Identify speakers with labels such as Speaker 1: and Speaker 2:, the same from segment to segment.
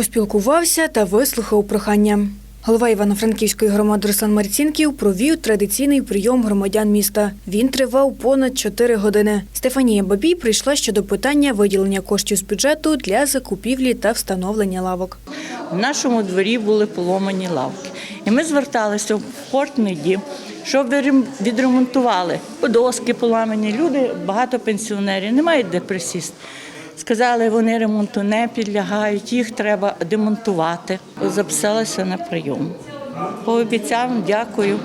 Speaker 1: Поспілкувався та вислухав прохання. Голова Івано-Франківської громади Руслан Марцінків провів традиційний прийом громадян міста. Він тривав понад 4 години. Стефанія Бабій прийшла щодо питання виділення коштів з бюджету для закупівлі та встановлення лавок.
Speaker 2: В нашому дворі були поломані лавки. І ми зверталися в портний дім, щоб відрем- відремонтували. Доски поламані, люди, багато пенсіонерів, не мають де присісти. Сказали, вони ремонту не підлягають, їх треба демонтувати. Записалася на прийом. Пообіцяв, дякую.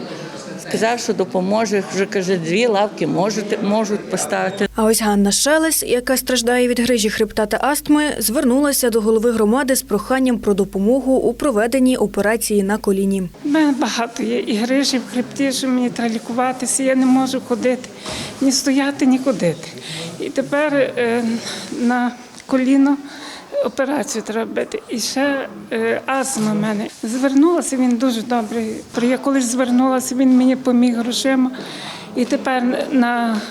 Speaker 2: Сказав, що допоможе. Вже каже, дві лавки можуть, можуть поставити.
Speaker 1: А ось Ганна Шелес, яка страждає від грижі хребта та астми, звернулася до голови громади з проханням про допомогу у проведенні операції на коліні.
Speaker 3: У мене багато є і грижі в хребті, що мені треба лікуватися. Я не можу ходити, ні стояти, ні ходити. І тепер е, на коліно операцію треба робити. І ще е, астма в мене. Звернулася, він дуже добрий. Я колись звернулася, він мені поміг грошима. І тепер на,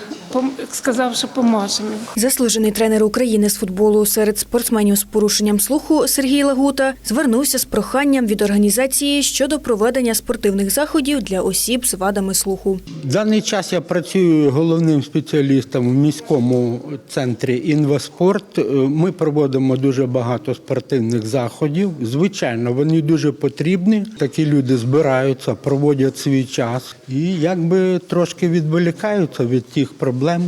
Speaker 3: сказав, що поможе мені.
Speaker 1: Заслужений тренер України з футболу серед спортсменів з порушенням слуху Сергій Лагута звернувся з проханням від організації щодо проведення спортивних заходів для осіб з вадами слуху.
Speaker 4: В даний час я працюю головним спеціалістом в міському центрі Інваспорт. Е, Ми проводимо дуже багато спортивних заходів. Звичайно, вони дуже потрібні. Такі люди збираються, проводять свій час і якби трошки відволікаються від тих проблем, е,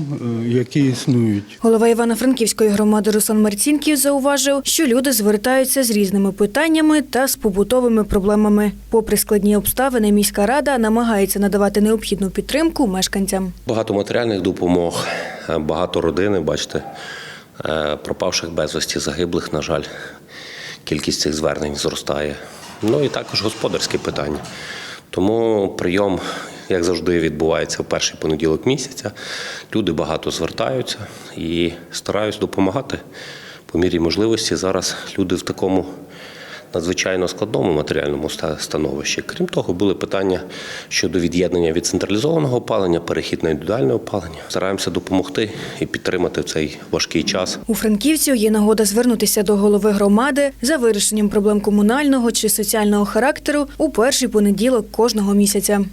Speaker 4: які існують.
Speaker 1: Голова Івано-Франківської громади Руслан Марцінків зауважив, що люди звертаються з різними питаннями та з побутовими проблемами. Попри складні обставини, міська рада намагається надавати необхідну підтримку мешканцям.
Speaker 5: Багато матеріальних допомог, е, багато родини, бачите, е, пропавших безвісті, загиблих, на жаль, кількість цих звернень зростає. Ну і також господарські питання. Тому прийом, як завжди, відбувається в перший понеділок місяця. Люди багато звертаються і стараюсь допомагати по мірі можливості. Зараз люди в такому надзвичайно складному матеріальному становищі. Крім того, були питання щодо від'єднання від централізованого опалення, перехід на індивідуальне опалення. Стараємося допомогти і підтримати в цей важкий час.
Speaker 1: У франківців є нагода звернутися до голови громади за вирішенням проблем комунального чи соціального характеру у перший понеділок кожного місяця.